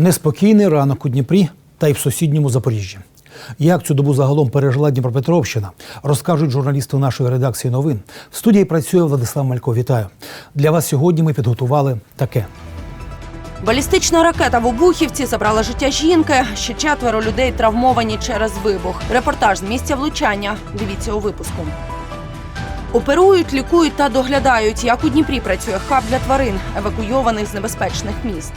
Неспокійний ранок у Дніпрі та й в сусідньому Запоріжжі. Як цю добу загалом пережила Дніпропетровщина, розкажуть журналісти нашої редакції новин. В студії працює Владислав Малько. Вітаю. Для вас сьогодні ми підготували таке. Балістична ракета в Обухівці забрала життя жінки. Ще четверо людей травмовані через вибух. Репортаж з місця влучання. Дивіться у випуску. Оперують, лікують та доглядають, як у Дніпрі працює хаб для тварин, евакуйованих з небезпечних місць.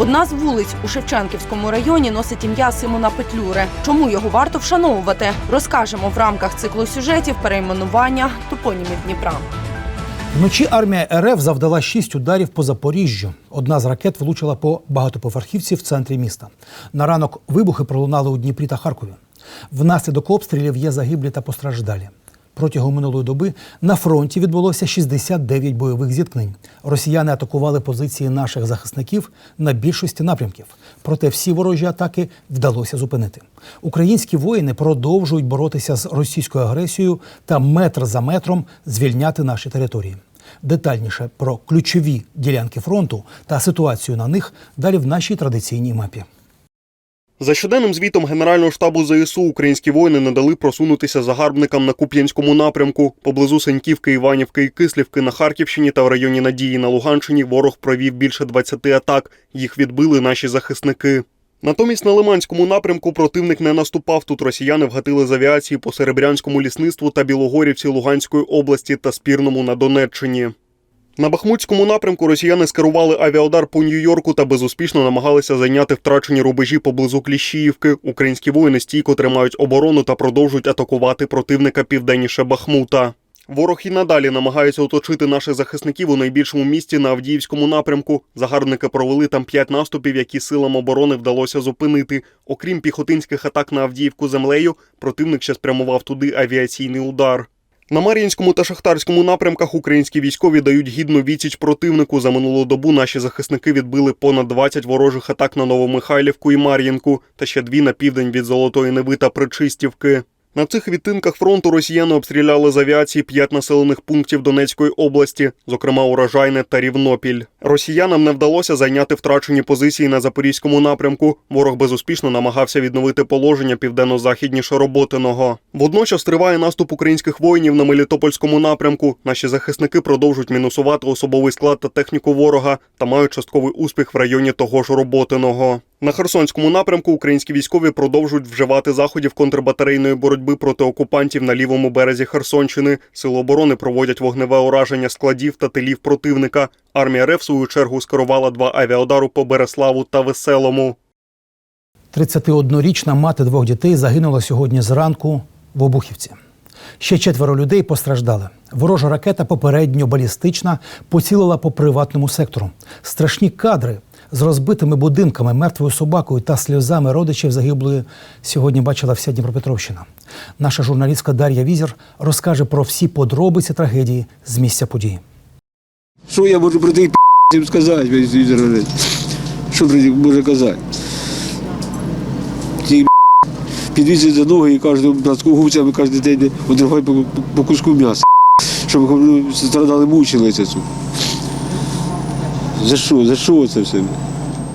Одна з вулиць у Шевченківському районі носить ім'я Симона Петлюри. Чому його варто вшановувати? Розкажемо в рамках циклу сюжетів перейменування топонімів Дніпра. Вночі армія РФ завдала шість ударів по Запоріжжю. Одна з ракет влучила по багатоповерхівці в центрі міста. На ранок вибухи пролунали у Дніпрі та Харкові. Внаслідок обстрілів є загиблі та постраждалі. Протягом минулої доби на фронті відбулося 69 бойових зіткнень. Росіяни атакували позиції наших захисників на більшості напрямків. Проте всі ворожі атаки вдалося зупинити. Українські воїни продовжують боротися з російською агресією та метр за метром звільняти наші території. Детальніше про ключові ділянки фронту та ситуацію на них далі в нашій традиційній мапі. За щоденним звітом Генерального штабу ЗСУ українські воїни не дали просунутися загарбникам на Куп'янському напрямку. Поблизу Сеньківки, Іванівки і Кислівки на Харківщині та в районі Надії на Луганщині ворог провів більше 20 атак. Їх відбили наші захисники. Натомість на Лиманському напрямку противник не наступав. Тут росіяни вгатили з авіації по Серебрянському лісництву та Білогорівці Луганської області та Спірному на Донеччині. На Бахмутському напрямку росіяни скерували авіаудар по Нью-Йорку та безуспішно намагалися зайняти втрачені рубежі поблизу Кліщіївки. Українські воїни стійко тримають оборону та продовжують атакувати противника південніше Бахмута. Ворог і надалі намагається оточити наших захисників у найбільшому місті на Авдіївському напрямку. Загарбники провели там п'ять наступів, які силам оборони вдалося зупинити. Окрім піхотинських атак на Авдіївку землею, противник ще спрямував туди авіаційний удар. На Мар'їнському та Шахтарському напрямках українські військові дають гідну відсіч противнику. За минулу добу наші захисники відбили понад 20 ворожих атак на Новомихайлівку і Мар'їнку, та ще дві на південь від Золотої Неви та Причистівки. На цих відтинках фронту росіяни обстріляли з авіації п'ять населених пунктів Донецької області, зокрема Урожайне та Рівнопіль. Росіянам не вдалося зайняти втрачені позиції на запорізькому напрямку. Ворог безуспішно намагався відновити положення південно-західніше Роботиного. Водночас триває наступ українських воїнів на Мелітопольському напрямку. Наші захисники продовжують мінусувати особовий склад та техніку ворога та мають частковий успіх в районі того ж Роботиного. На Херсонському напрямку українські військові продовжують вживати заходів контрбатарейної боротьби проти окупантів на лівому березі Херсонщини. Сили оборони проводять вогневе ураження складів та тилів противника. Армія РФ, в свою чергу, скерувала два авіаудару по Береславу та Веселому. 31-річна мати двох дітей загинула сьогодні зранку в Обухівці. Ще четверо людей постраждали. Ворожа ракета попередньо балістична поцілила по приватному сектору. Страшні кадри з розбитими будинками, мертвою собакою та сльозами родичів загиблої сьогодні бачила вся Дніпропетровщина. Наша журналістка Дар'я Візір розкаже про всі подробиці трагедії з місця події. Що я можу про тих п***ів сказати, Що про них можу казати? Ті підвісять за ноги і кажуть, пласкогубцями кожен день одривають по, куску м'яса. Щоб страдали, мучилися. За що? За що це все?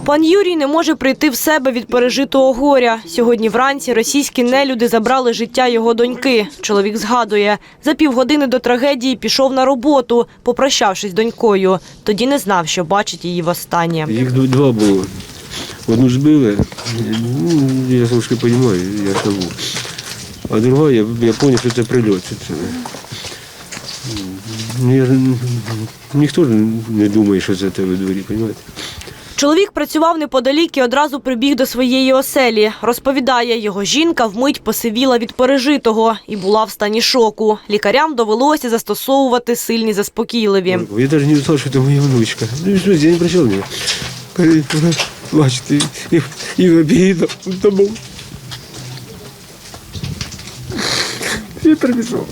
Пан Юрій не може прийти в себе від пережитого горя. Сьогодні вранці російські нелюди забрали життя його доньки. Чоловік згадує, за півгодини до трагедії пішов на роботу, попрощавшись з донькою. Тоді не знав, що бачить її востаннє. Їх два було. Одну збили, ну, я трошки розумію, я живу. А друга, я, я зрозумів, що це прильот. Це. Ну, ніхто не думає, що це тебе в дворі, розумієте? Чоловік працював неподалік і одразу прибіг до своєї оселі. Розповідає, його жінка вмить посивіла від пережитого і була в стані шоку. Лікарям довелося застосовувати сильні заспокійливі. Я навіть не знав, що це моя внучка. Ну, що, я не прийшов мені. Бачите, і, і тому. Я прибіжав.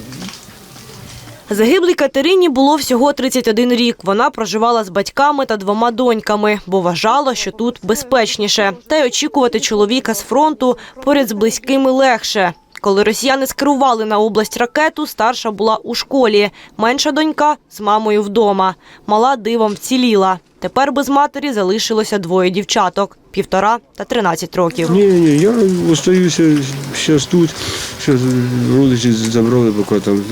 Загиблій Катерині було всього 31 рік. Вона проживала з батьками та двома доньками, бо вважала, що тут безпечніше. Та й очікувати чоловіка з фронту поряд з близькими легше. Коли росіяни скерували на область ракету, старша була у школі. Менша донька з мамою вдома. Мала дивом вціліла. Тепер без матері залишилося двоє дівчаток – півтора та 13 років. Ні, ні, я остаюся зараз тут. Зараз родичі забрали, поки там.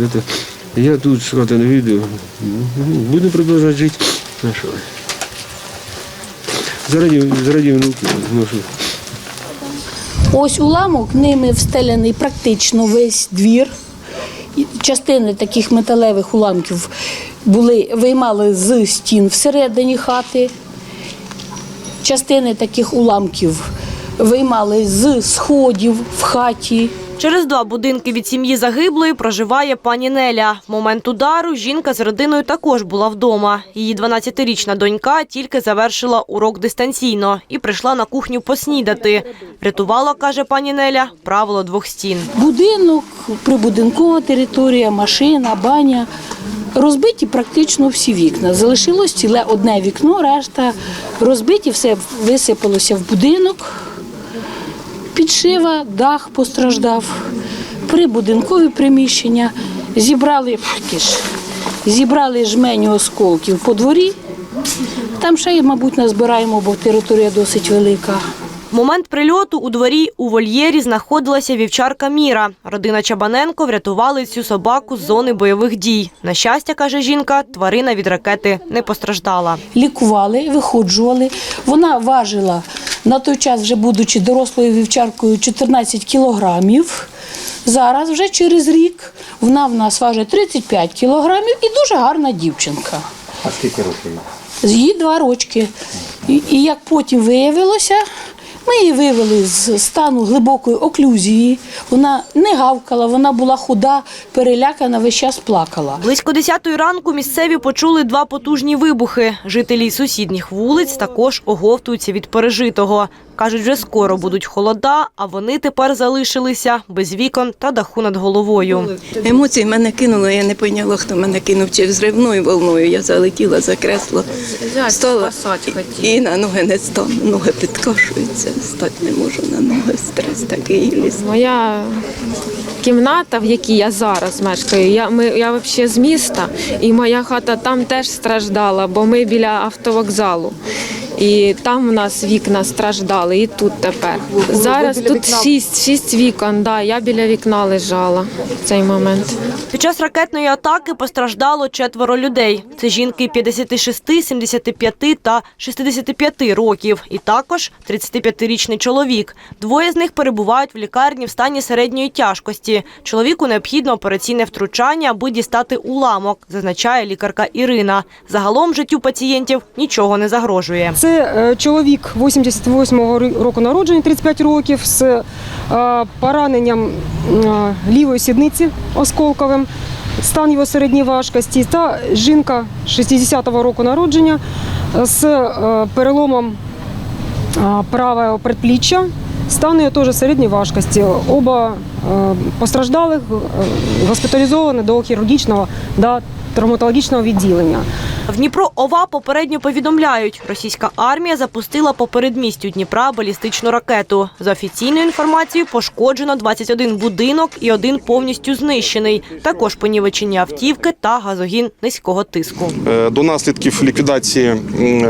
Я тут з хати не вийду. Ну, Буду продовжувати жити. На що? Заради, заради внуків. Ну. Ось уламок ними встеляний практично весь двір. Частини таких металевих уламків були, виймали з стін всередині хати. Частини таких уламків виймали з сходів в хаті. Через два будинки від сім'ї загиблої проживає пані Неля. В момент удару жінка з родиною також була вдома. Її 12-річна донька тільки завершила урок дистанційно і прийшла на кухню поснідати. Врятувала, каже пані Неля, правило двох стін. Будинок, прибудинкова територія, машина, баня. Розбиті практично всі вікна. Залишилось ціле одне вікно, решта розбиті, все висипалося в будинок. Підшива, дах постраждав, прибудинкові приміщення. Зібрали, які ж, зібрали жменю осколків по дворі. Там ще, мабуть, назбираємо, бо територія досить велика. В момент прильоту у дворі у вольєрі знаходилася вівчарка Міра. Родина Чабаненко врятували цю собаку з зони бойових дій. На щастя, каже жінка, тварина від ракети не постраждала. лікували, виходжували. Вона важила на той час, вже будучи дорослою вівчаркою, 14 кілограмів. Зараз, вже через рік, вона в нас важить 35 кілограмів і дуже гарна дівчинка. А скільки років? Їй два рочки. І, і як потім виявилося, ми її вивели з стану глибокої оклюзії. Вона не гавкала, вона була худа, перелякана, весь час плакала. Близько 10 ранку місцеві почули два потужні вибухи. Жителі сусідніх вулиць також оговтуються від пережитого. Кажуть, вже скоро будуть холода, а вони тепер залишилися без вікон та даху над головою. Емоції мене кинуло, я не поняла, хто мене кинув чи взривною волною. Я залетіла за кресло, стала і на ноги не стану, ноги підкошуються, стати не можу на ноги, стрес такий ліс. Моя кімната, в якій я зараз мешкаю, я, ми, я взагалі з міста, і моя хата там теж страждала, бо ми біля автовокзалу. І там у нас вікна страждали, і тут тепер. Зараз тут шість, шість вікон, да, я біля вікна лежала в цей момент. Під час ракетної атаки постраждало четверо людей. Це жінки 56, 75 та 65 років. І також 35-річний чоловік. Двоє з них перебувають в лікарні в стані середньої тяжкості. Чоловіку необхідно операційне втручання, аби дістати уламок, зазначає лікарка Ірина. Загалом життю пацієнтів нічого не загрожує. Це е, чоловік 88-го року народження, 35 років, з е, пораненням е, лівої сідниці осколковим, стан його середньої важкості, та жінка 60-го року народження з переломом е, правого предпліччя, стан його теж середньої важкості. Оба е, постраждалих е, госпіталізовані до хірургічного та травматологічного відділення. В Дніпро ОВА попередньо повідомляють, російська армія запустила по передмістю Дніпра балістичну ракету. За офіційною інформацією, пошкоджено 21 будинок і один повністю знищений. Також понівечені автівки та газогін низького тиску. Е, До наслідків ліквідації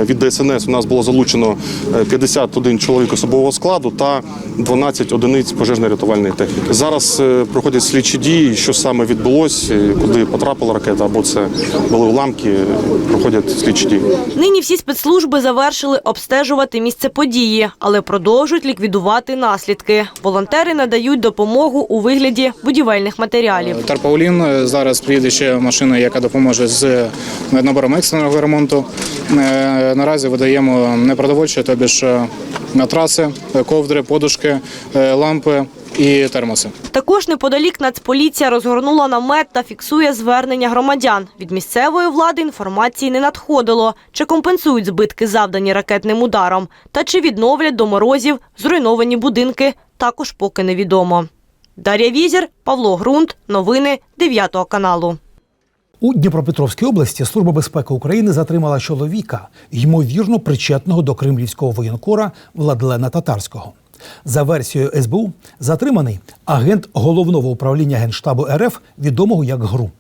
від ДСНС у нас було залучено е, 51 чоловік особового складу та 12 одиниць пожежно-рятувальної техніки. Зараз е, проходять слідчі дії, що саме відбулося, е, куди потрапила ракета, або це були уламки. е, Проходять слідчі дії. Нині всі спецслужби завершили обстежувати місце події, але продовжують ліквідувати наслідки. Волонтери надають допомогу у вигляді будівельних матеріалів. Тарпаулін е, зараз приїде ще машина, яка допоможе з набором екстреного ремонту. Е, Наразі видаємо непродовольче, тобі ж е, матраси, е, ковдри, подушки, е, лампи і термоси. Також неподалік Нацполіція розгорнула намет та фіксує звернення громадян. Від місцевої влади інформації не надходило, чи компенсують збитки, завдані ракетним ударом, та чи відновлять до морозів зруйновані будинки, також поки невідомо. Дар'я Візір, Павло Грунт. Новини 9 каналу. У Дніпропетровській області Служба безпеки України затримала чоловіка, ймовірно причетного до кремлівського воєнкора Владлена Татарського. За версією СБУ, затриманий агент головного управління Генштабу РФ, відомого як ГРУ.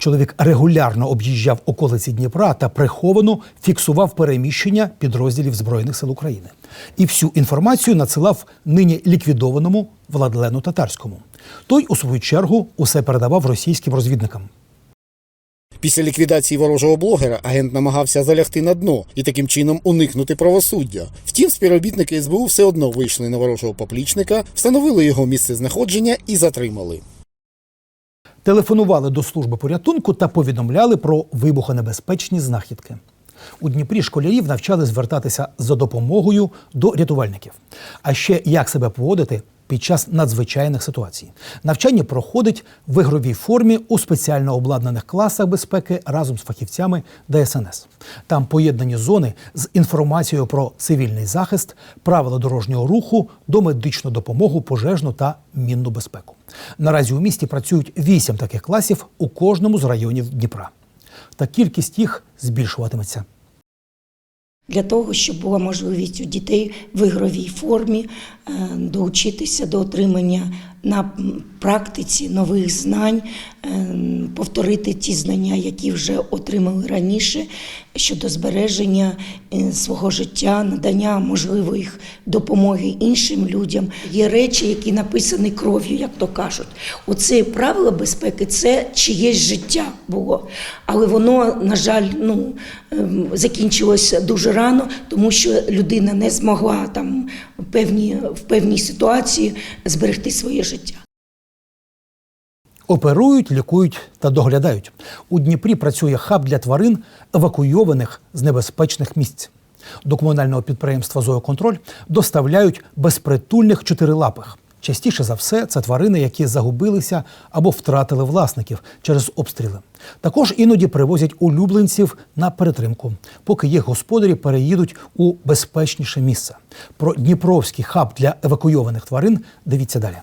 Чоловік регулярно об'їжджав околиці Дніпра та приховано фіксував переміщення підрозділів Збройних сил України. І всю інформацію надсилав нині ліквідованому Владлену Татарському. Той, у свою чергу, усе передавав російським розвідникам. Після ліквідації ворожого блогера агент намагався залягти на дно і таким чином уникнути правосуддя. Втім, співробітники СБУ все одно вийшли на ворожого поплічника, встановили його місце знаходження і затримали. Телефонували до служби порятунку та повідомляли про вибухонебезпечні знахідки. У Дніпрі школярів навчали звертатися за допомогою до рятувальників. А ще як себе поводити під час надзвичайних ситуацій. Навчання проходить в ігровій формі у спеціально обладнаних класах безпеки разом з фахівцями ДСНС. Там поєднані зони з інформацією про цивільний захист, правила дорожнього руху, домедичну допомогу, пожежну та мінну безпеку. Наразі у місті працюють вісім таких класів у кожному з районів Дніпра. Та кількість їх збільшуватиметься. Для того, щоб була можливість у дітей в ігровій формі долучитися до отримання на практиці нових знань, е, повторити ті знання, які вже отримали раніше щодо збереження е, свого життя, надання можливої допомоги іншим людям. Є речі, які написані кров'ю, як то кажуть. Оце правило безпеки це чиєсь життя було. Але воно, на жаль, ну, ем, закінчилося дуже рано, тому що людина не змогла там в певній, в певній ситуації зберегти своє життя. Оперують, лікують та доглядають. У Дніпрі працює хаб для тварин, евакуйованих з небезпечних місць. До комунального підприємства «Зооконтроль» доставляють безпритульних чотирилапих. Частіше за все, це тварини, які загубилися або втратили власників через обстріли. Також іноді привозять улюбленців на перетримку, поки їх господарі переїдуть у безпечніше місце. Про Дніпровський хаб для евакуйованих тварин дивіться далі.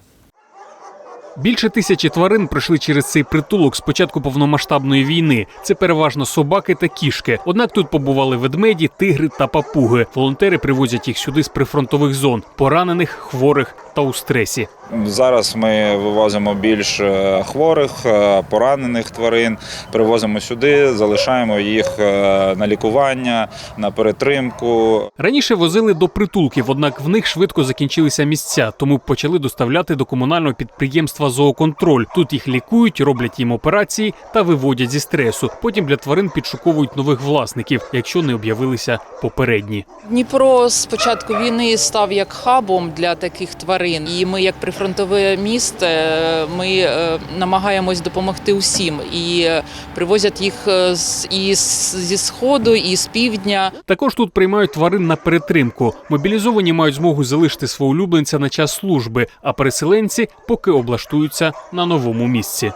Більше тисячі тварин пройшли через цей притулок з початку повномасштабної війни. Це переважно собаки та кішки. Однак тут побували ведмеді, тигри та папуги. Волонтери привозять їх сюди з прифронтових зон, поранених, хворих та у стресі. Зараз ми вивозимо більш е, хворих, е, поранених тварин, привозимо сюди, залишаємо їх е, на лікування, на перетримку. Раніше возили до притулків, однак в них швидко закінчилися місця, тому почали доставляти до комунального підприємства Зооконтроль. Тут їх лікують, роблять їм операції та виводять зі стресу. Потім для тварин підшуковують нових власників, якщо не об'явилися попередні. Дніпро з початку війни став як хабом для таких тварин, і ми, як прифронтове місто, е, ми е, намагаємось допомогти усім і е, привозять їх з і зі сходу, і з півдня. Також тут приймають тварин на перетримку. Мобілізовані мають змогу залишити свого улюбленця на час служби, а переселенці поки облаштуються на новому місці.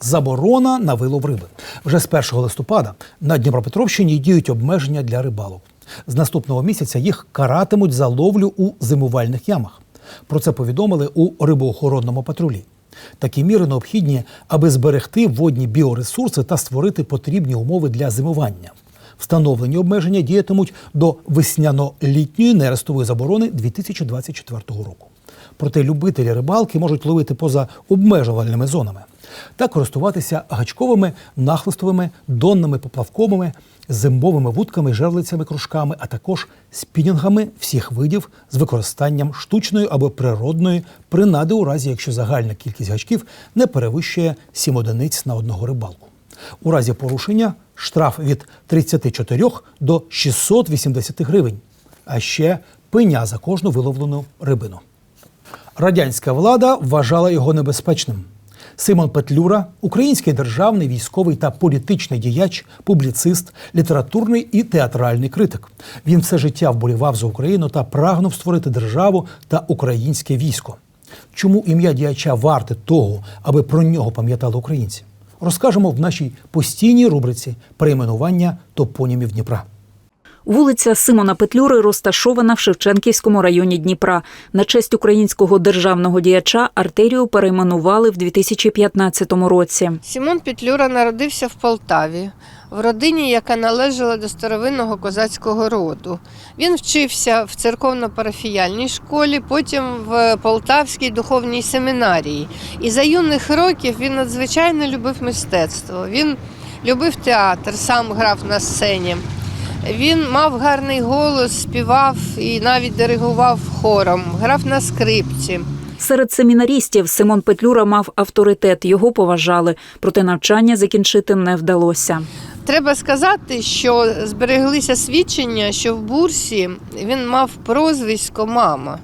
Заборона на вилов риби. Вже з 1 листопада на Дніпропетровщині діють обмеження для рибалок. З наступного місяця їх каратимуть за ловлю у зимувальних ямах. Про це повідомили у рибоохоронному патрулі. Такі міри необхідні, аби зберегти водні біоресурси та створити потрібні умови для зимування. Встановлені обмеження діятимуть до весняно-літньої нерестової заборони 2024 року. Проте любителі рибалки можуть ловити поза обмежувальними зонами та користуватися гачковими, нахлистовими, донними поплавковими, зимовими вудками, жерлицями, кружками, а також спінінгами всіх видів з використанням штучної або природної принади у разі, якщо загальна кількість гачків не перевищує 7 одиниць на одного рибалку. У разі порушення штраф від 34 до 680 гривень, а ще пеня за кожну виловлену рибину. Радянська влада вважала його небезпечним. Симон Петлюра, український державний військовий та політичний діяч, публіцист, літературний і театральний критик. Він все життя вболівав за Україну та прагнув створити державу та українське військо. Чому ім'я діяча варте того, аби про нього пам'ятали українці? Розкажемо в нашій постійній рубриці перейменування топонімів Дніпра. Вулиця Симона Петлюри розташована в Шевченківському районі Дніпра. На честь українського державного діяча артерію перейменували в 2015 році. Сімон Петлюра народився в Полтаві, в родині, яка належала до старовинного козацького роду. Він вчився в церковно-парафіяльній школі, потім в Полтавській духовній семінарії. І за юних років він надзвичайно любив мистецтво. Він любив театр, сам грав на сцені. Він мав гарний голос, співав і навіть диригував хором, грав на скрипці. Серед семінарістів Симон Петлюра мав авторитет, його поважали, проте навчання закінчити не вдалося. Треба сказати, що збереглися свідчення, що в бурсі він мав прозвисько мама,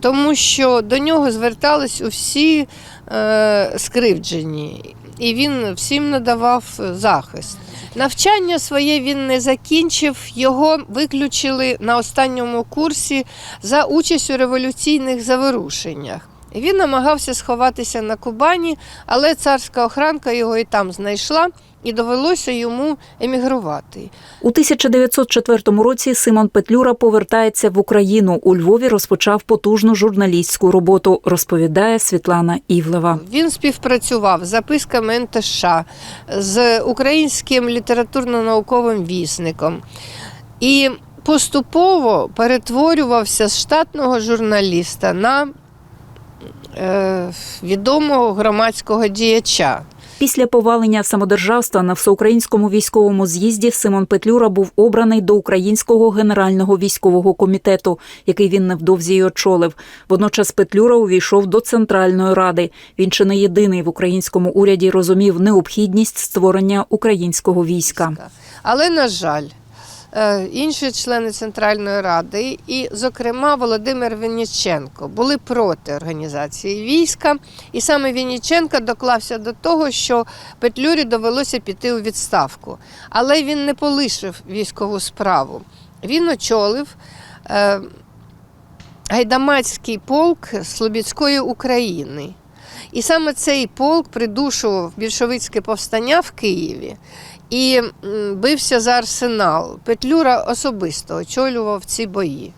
тому що до нього звертались усі е, скривджені, і він всім надавав захист. Навчання своє він не закінчив, його виключили на останньому курсі за участь у революційних заворушеннях. Він намагався сховатися на Кубані, але царська охранка його і там знайшла, і довелося йому емігрувати. У 1904 році Симон Петлюра повертається в Україну. У Львові розпочав потужну журналістську роботу, розповідає Світлана Івлева. Він співпрацював з записками НТШ, з українським літературно-науковим вісником і поступово перетворювався з штатного журналіста на е, відомого громадського діяча. Після повалення самодержавства на всеукраїнському військовому з'їзді Симон Петлюра був обраний до Українського генерального військового комітету, який він невдовзі й очолив. Водночас Петлюра увійшов до Центральної ради. Він чи не єдиний в українському уряді розумів необхідність створення українського війська. Але, на жаль, інші члени Центральної Ради, і, зокрема, Володимир Вінніченко, були проти організації війська. І саме Вінніченко доклався до того, що Петлюрі довелося піти у відставку. Але він не полишив військову справу. Він очолив е, гайдамацький полк Слобідської України. І саме цей полк придушував більшовицьке повстання в Києві і бився за арсенал. Петлюра особисто очолював ці бої.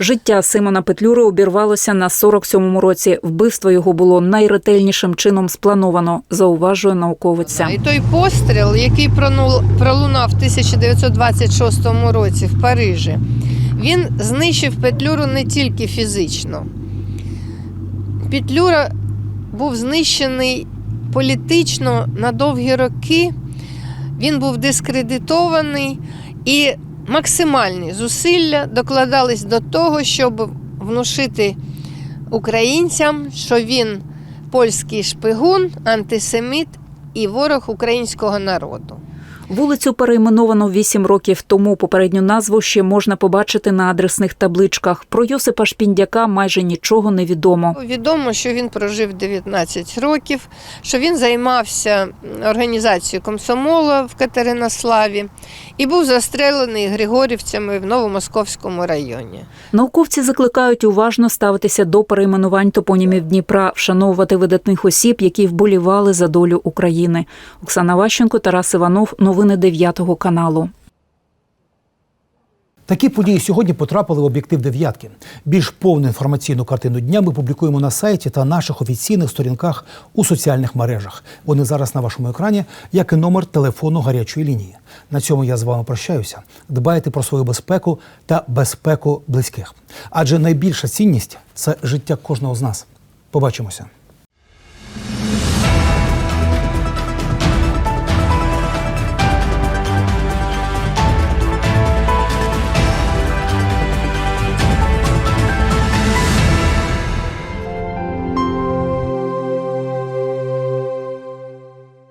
Життя Симона Петлюри обірвалося на 47-му році. Вбивство його було найретельнішим чином сплановано, зауважує науковиця. І той постріл, який пролунав в 1926 році в Парижі, він знищив Петлюру не тільки фізично. Петлюра був знищений політично на довгі роки. Він був дискредитований і максимальні зусилля докладались до того, щоб внушити українцям, що він польський шпигун, антисеміт і ворог українського народу. Вулицю перейменовано вісім років тому. Попередню назву ще можна побачити на адресних табличках. Про Йосипа Шпіндяка майже нічого не відомо. Відомо, що він прожив 19 років, що він займався організацією комсомола в Катеринославі і був застрелений григорівцями в Новомосковському районі. Науковці закликають уважно ставитися до перейменувань топонімів Дніпра, вшановувати видатних осіб, які вболівали за долю України. Оксана Ващенко, Тарас Іванов. Новини 9 каналу. Такі події сьогодні потрапили в об'єктив дев'ятки. Більш повну інформаційну картину дня ми публікуємо на сайті та наших офіційних сторінках у соціальних мережах. Вони зараз на вашому екрані, як і номер телефону гарячої лінії. На цьому я з вами прощаюся. Дбайте про свою безпеку та безпеку близьких. Адже найбільша цінність це життя кожного з нас. Побачимося.